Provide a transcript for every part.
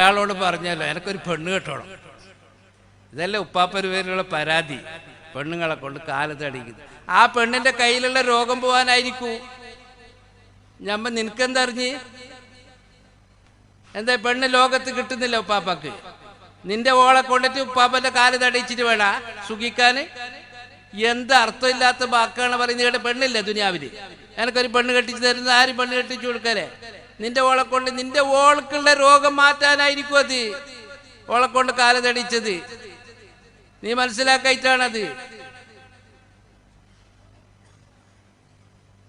ഒരാളോട് പറഞ്ഞല്ലോ എനക്കൊരു പെണ്ണ് കെട്ടണം. ഇതല്ലേ ഉപ്പാപ്പര് പേരിലുള്ള പരാതി. പെണ്ണുങ്ങളെ കൊണ്ട് കാലത്തടിക്കുന്നത് ആ പെണ്ണിന്റെ കയ്യിലുള്ള രോഗം പോവാനായിരിക്കൂ ഞമ്മ നിനക്കെന്തറിഞ്ഞ് എന്താ പെണ്ണ് ലോകത്ത് കിട്ടുന്നില്ല ഉപ്പാപ്പക്ക്? നിന്റെ ഓളെ കൊണ്ടിട്ട് ഉപ്പാപ്പന്റെ കാൽ തടിച്ചിട്ട് വേണ സുഖിക്കാന്? എന്ത് അർത്ഥമില്ലാത്ത വാക്കാണ് പറയുന്നത് ഇവിടെ പെണ്ണില്ല ദുനിയാവിൽ? എനിക്കൊരു പെണ്ണ് കെട്ടിച്ച് തരുന്ന ആരും പെണ്ണ് കെട്ടിച്ചു കൊടുക്കലേ? നിന്റെ ഓളെ കൊണ്ട് നിന്റെ ഓൾക്കുള്ള രോഗം മാറ്റാനായിരിക്കും അത്. ഓളെ കൊണ്ട് കാലതടിച്ചത് നീ മനസ്സിലാക്കായിട്ടാണത്.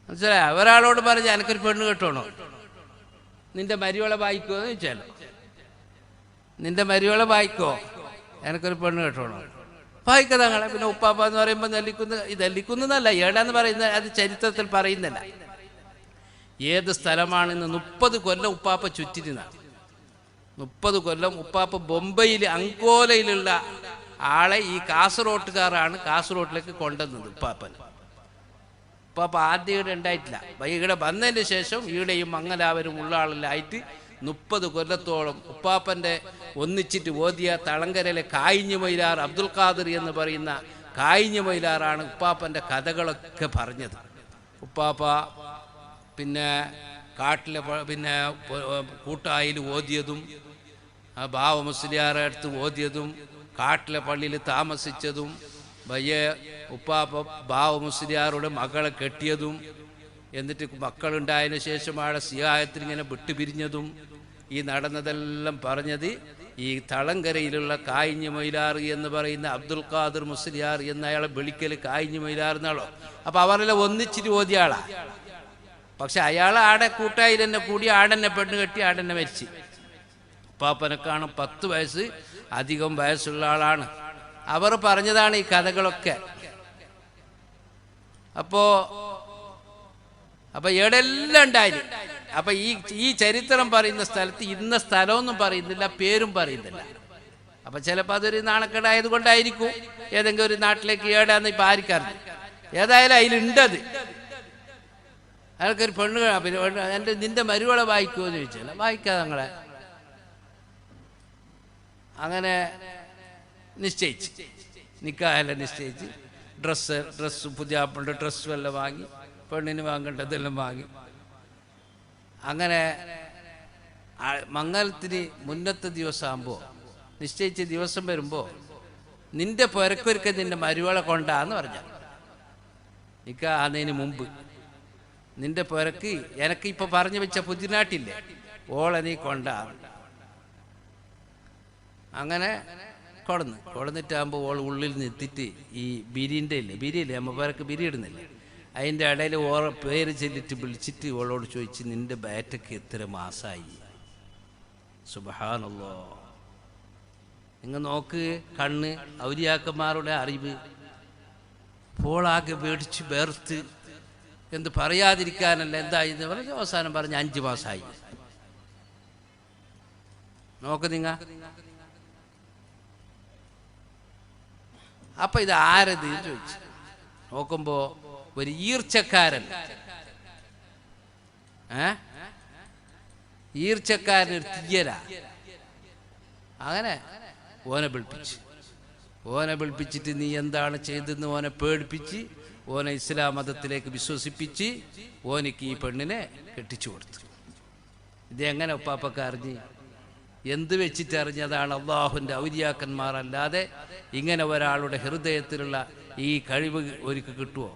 മനസ്സിലായ? ഒരാളോട് പറഞ്ഞ എനിക്കൊരു പെണ്ണ് കെട്ടണോ? നിന്റെ മരിയോളെ വായിക്കോ എന്ന് ചോദിച്ചാലോ? നിന്റെ മരിയോളെ വായിക്കോ? എനിക്കൊരു പെണ്ണ് കെട്ടണോ? വായിക്കതാങ്ങളെ പിന്നെ ഉപ്പാപ്പ എന്ന് പറയുമ്പോൾ നെല്ലിക്കുന്ന് ഇത് നെല്ലിക്കുന്നതല്ല ഏടാന്ന് പറയുന്ന അത് ചരിത്രത്തിൽ പറയുന്നില്ല. ഏത് സ്ഥലമാണെന്ന് മുപ്പത് കൊല്ലം ഉപ്പാപ്പ ചുറ്റിരുന്ന. മുപ്പത് കൊല്ലം ഉപ്പാപ്പ ബൊംബെയിൽ അങ്കോലയിലുള്ള ആളെ ഈ കാസർഗോട്ടുകാരാണ് കാസർഗോട്ടിലേക്ക് കൊണ്ടുവന്നത് ഉപ്പാപ്പൻ ഉപ്പാപ്പ ആദ്യം ഇവിടെ ഉണ്ടായിട്ടില്ല. ഇവിടെ വന്നതിന് ശേഷം ഈടെയും മംഗലാവരും ഉള്ള ആളിലായിട്ട് മുപ്പത് കൊല്ലത്തോളം ഉപ്പാപ്പന്റെ ഒന്നിച്ചിട്ട് ഓതിയ തളങ്കരയിലെ കായിഞ്ഞു മൈലാർ അബ്ദുൽ ഖാദിർ എന്ന് പറയുന്ന കായിഞ്ഞു മൈലാറാണ് ഉപ്പാപ്പന്റെ കഥകളൊക്കെ പറഞ്ഞത്. ഉപ്പാപ്പ പിന്നെ കാട്ടിലെ പിന്നെ കൂട്ടായിൽ ഓതിയതും ബാവ മുസ്ലിയാറെ അടുത്ത് ഓതിയതും കാട്ടിലെ പള്ളിയിൽ താമസിച്ചതും വയ്യ ഉപ്പാപ്പ ബാവ മുസ്ലിയാറുടെ മകളെ കെട്ടിയതും എന്നിട്ട് മക്കളുണ്ടായതിന് ശേഷം ആളെ സിയായത്തിൽ ഇങ്ങനെ വിട്ടുപിരിഞ്ഞതും ഈ നടന്നതെല്ലാം പറഞ്ഞത് ഈ തളങ്കരയിലുള്ള കായിഞ്ഞ മൊയിലാർ എന്ന് പറയുന്ന അബ്ദുൽ ഖാദർ മുസ്ലിയാർ എന്നയാളെ വിളിക്കൽ കായിഞ്ഞ മൊയിലാർ എന്നാളോ അപ്പൊ അവരെല്ലാം ഒന്നിച്ചിട്ട് ഓതിയ ആളാ. പക്ഷെ അയാൾ ആടെ കൂട്ടായി തന്നെ കൂടി ആടെന്നെ പെണ്ണ് കെട്ടി ആടെന്നെ മരിച്ചു. പാപ്പനക്കാണ് പത്ത് വയസ്സ് അധികം വയസ്സുള്ള ആളാണ്. അവർ പറഞ്ഞതാണ് ഈ കഥകളൊക്കെ. അപ്പോ അപ്പൊ എവിടെല്ലാം ഉണ്ടായി അപ്പൊ ഈ ഈ ചരിത്രം പറയുന്ന സ്ഥലത്ത് ഇന്ന സ്ഥലമൊന്നും പറയുന്നില്ല പേരും പറയുന്നില്ല. അപ്പൊ ചിലപ്പോൾ അതൊരു നാണക്കേടായത് കൊണ്ടായിരിക്കും. ഏതെങ്കിലും ഒരു നാട്ടിലേക്ക് ഏടാന്ന് ഇപ്പൊ ആർക്കറിഞ്ഞു. ഏതായാലും അതിലുണ്ടത്. അയാൾക്കൊരു പെണ്ണ്. പിന്നെ എന്റെ നിന്റെ മരുവളെ വായിക്കുമോ എന്ന് ചോദിച്ചാൽ വായിക്കാതെ ഞങ്ങളെ അങ്ങനെ നിശ്ചയിച്ച്. നിക്കായെല്ലാം നിശ്ചയിച്ച്. ഡ്രസ്സ് ഡ്രസ്സ് പുതിയ ആപ്പിളുടെ ഡ്രസ്സും എല്ലാം വാങ്ങി. പെണ്ണിന് വാങ്ങേണ്ടതെല്ലാം വാങ്ങി. അങ്ങനെ മംഗലത്തിന് മുന്നത്തെ ദിവസമാകുമ്പോൾ നിശ്ചയിച്ച ദിവസം വരുമ്പോൾ നിന്റെ പുരക്കൊരുക്ക നിന്റെ മരുവളെ കൊണ്ടാന്ന് പറഞ്ഞ. ആന്നതിന് മുമ്പ് നിന്റെ പുരക്ക് എനക്ക് ഇപ്പൊ പറഞ്ഞു വെച്ച പുതിനാട്ടില്ലേ? ഓളെ നീ കൊണ്ടാ. അങ്ങനെ കൊടന്ന്. കൊടന്നിട്ടാകുമ്പോൾ ഓൾ ഉള്ളിൽ നിർത്തിട്ട് ഈ ബിരിന്റെ ഇല്ലേ? ബിരിയില്ലേ? അമ്മ പേരക്ക് ബിരി ഇടുന്നില്ലേ? അതിന്റെ ഇടയിൽ ഓറ പേര് ചെല്ലിട്ട് വിളിച്ചിട്ട് ഓളോട് ചോദിച്ച് നിന്റെ ബാറ്റക്ക് എത്ര മാസമായി സുബഹാനല്ലോ. നിങ്ങൾ നോക്ക് കണ്ണ് ഔലിയാക്കന്മാരുടെ അറിവ്. പോളാകെ പേടിച്ച് വേർത്ത് എന്ത് പറയാതിരിക്കാനല്ല. എന്തായി എന്ന് പറഞ്ഞ് അവസാനം പറഞ്ഞ് അഞ്ച് മാസമായി നോക്ക് നിങ്ങ. അപ്പൊ ഇത് ആരത് ചോദിച്ചു. നോക്കുമ്പോ ഒരു ഈർച്ചക്കാരൻ. ഈർച്ചക്കാരൻ ഒരു തീയല അങ്ങനെ ഓനെ വിളിപ്പിച്ചു. ഓനെ വിളിപ്പിച്ചിട്ട് നീ എന്താണ് ചെയ്തെന്ന് ഓനെ പേടിപ്പിച്ച് ഓനെ ഇസ്ലാം മതത്തിലേക്ക് വിശ്വസിപ്പിച്ച് ഓനിക്ക് ഈ പെണ്ണിനെ കെട്ടിച്ചു കൊടുത്തു. ഇത് എങ്ങനെ ഉപ്പാപ്പക്ക് അറിഞ്ഞ്? എന്ത് വെച്ചിട്ട് അറിഞ്ഞതാണ് അള്ളാഹുവിന്റെ ഔലിയാക്കന്മാരല്ലാതെ ഇങ്ങനെ ഒരാളുടെ ഹൃദയത്തിലുള്ള ഈ കഴിവ് ഒരുക്ക് കിട്ടുമോ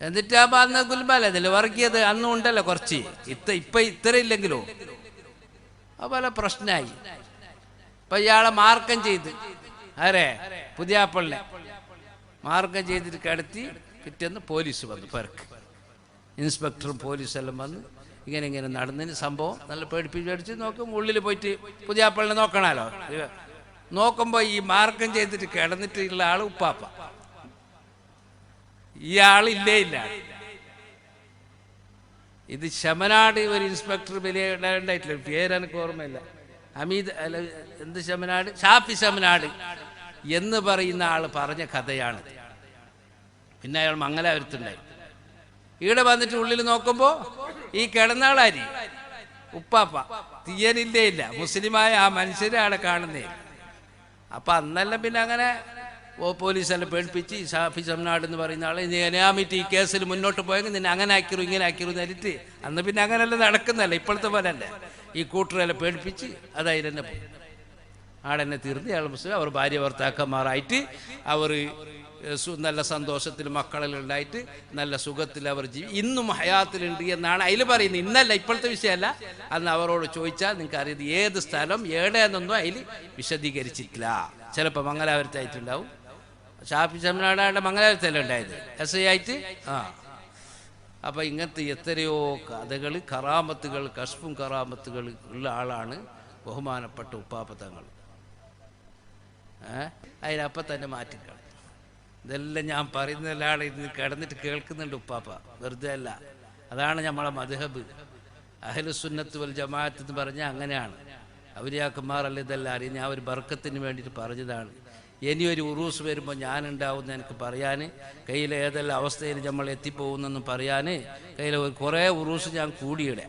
എന്നിട്ട് ആ അന്ന് ഗുൽബാല ഇതിൽ വർഗീയത അന്നും ഉണ്ടല്ലോ കുറച്ച്. ഇത്ത ഇപ്പൊ ഇത്ര ഇല്ലെങ്കിലോ? അതുപോലെ പ്രശ്നമായി ഇപ്പൊ ഇയാളെ മാർക്കം ചെയ്ത്. ആരെ? പുതിയ മാർക്കം ചെയ്തിട്ട് കിടത്തി പിറ്റേന്ന് പോലീസ് വന്നു പെരക്ക് ഇൻസ്പെക്ടറും പോലീസെല്ലാം വന്ന് ഇങ്ങനെ ഇങ്ങനെ നടന്നതിന് സംഭവം നല്ല പേടിപ്പിച്ച് പേടിച്ച് നോക്കും. ഉള്ളിൽ പോയിട്ട് പുതിയ ആപ്പിളിനെ നോക്കണാലോ? നോക്കുമ്പോൾ ഈ മാർഗം ചെയ്തിട്ട് കിടന്നിട്ടുള്ള ആൾ ഉപ്പാപ്പ. ഇയാളില്ലേ ഇല്ല ഇത് ശമനാട് ഒരു ഇൻസ്പെക്ടർ വലിയ ഉണ്ടായിട്ടില്ല. പേര് എനിക്ക് ഓർമ്മയില്ല. അമീദ് അല്ല എന്ത് ശമനാട്? ഷാഫി ശമനാട്. എന്ന് പറയുന്ന ആൾ പറഞ്ഞ കഥയാണ്. പിന്നെ അയാൾ മംഗലാപുരത്തുണ്ടായി ഇവിടെ വന്നിട്ട് ഉള്ളിൽ നോക്കുമ്പോൾ ഈ കിടന്നാളാരി ഉപ്പാപ്പ തീയനില്ലേ ഇല്ല. മുസ്ലിമായ ആ മനുഷ്യരെ ആളെ കാണുന്നേ. അപ്പൊ അന്നെല്ലാം പിന്നെ അങ്ങനെ ഓ പോലീസെല്ലാം പേടിപ്പിച്ച് ഷാഫി സംനാട് എന്ന് പറയുന്ന ആളെ നീ എനാമിറ്റ് ഈ കേസിൽ മുന്നോട്ട് പോയെങ്കിൽ നിന്നെ അങ്ങനെ ആക്കിരും ഇങ്ങനെ ആക്കിരും എന്നിട്ട് അന്ന് പിന്നെ അങ്ങനെയല്ല നടക്കുന്നല്ല ഇപ്പോഴത്തെ പോലെ അല്ലേ ഈ കൂട്ടരെല്ലാം പേടിപ്പിച്ച് അതായിരുന്നു ആടെന്നെ തീർന്ന് അയാൾ മുസ്ലിം അവർ ഭാര്യ ഭർത്താക്കന്മാരായിട്ട് അവർ നല്ല സന്തോഷത്തിൽ മക്കളിലുണ്ടായിട്ട് നല്ല സുഖത്തിൽ അവർ ജീവി ഇന്നും ഹയാത്തിലുണ്ട് എന്നാണ് അതിൽ പറയുന്നത്. ഇന്നല്ല ഇപ്പോഴത്തെ വിഷയമല്ല. അന്ന് അവരോട് ചോദിച്ചാൽ നിങ്ങൾക്ക് അറിയത് ഏത് സ്ഥലം ഏടേന്നൊന്നും അതിൽ വിശദീകരിച്ചിട്ടില്ല. ചിലപ്പോൾ മംഗലാപുരത്തായിട്ടുണ്ടാവും. ഷാഫി ചമ്മനാടാണ്ട് മംഗലാപുരത്തല്ലേ ഉണ്ടായത്? എസ് ഐ ആയിട്ട്? ആ. അപ്പം ഇങ്ങനത്തെ എത്രയോ കഥകൾ കറാമത്തുകൾ കഷ്പും കറാമത്തുകൾ ഉള്ള ആളാണ് ബഹുമാനപ്പെട്ട ഉപ്പാപ്പത്തങ്ങൾ അതിനപ്പം തന്നെ മാറ്റിക്കളയും ഇതെല്ലാം ഞാൻ പറയുന്ന ഒരാൾ ഇന്ന് കിടന്നിട്ട് കേൾക്കുന്നുണ്ട് ഉപ്പാപ്പ. വെറുതെ അല്ല. അതാണ് നമ്മളെ മധുഹബ് അഹലുസുന്നത്ത് വൽ ജമാഅത്ത് എന്ന് പറഞ്ഞാൽ അങ്ങനെയാണ്. അവരിയാക്കന്മാരല്ല ഇതെല്ലാം അറിയാം ഞാൻ ഒരു ബർക്കത്തിന് വേണ്ടിയിട്ട് പറഞ്ഞതാണ്. ഇനി ഒരു ഉറൂസ് വരുമ്പോൾ ഞാനുണ്ടാവുമെന്ന് എനിക്ക് പറയാൻ കയ്യിൽ ഏതെല്ലാം അവസ്ഥയിൽ നമ്മൾ എത്തിപ്പോകുന്നെന്ന് പറയാൻ കയ്യിൽ കുറേ ഉറൂസ് ഞാൻ കൂടിയിടെ.